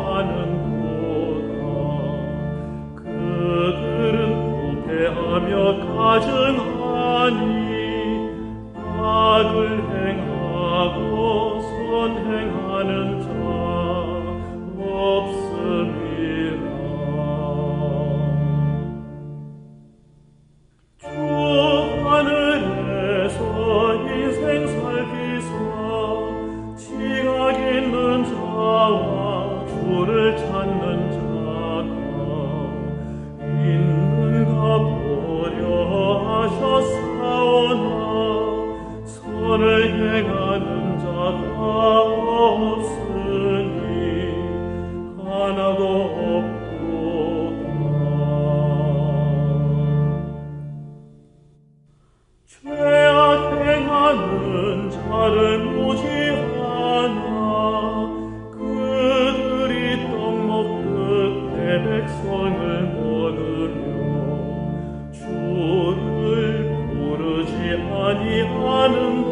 하는도다 그들은 부패하며 가증하니 악을 행하고 선행하는 자 없음이라 주 하늘에서 인생 살 행하는 자가 없으니 하나도 없도다 죄악 행하는 자를 않아 그들이 떡 먹듯 내 백성을 먹으며 주를 부르지 아니하는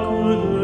good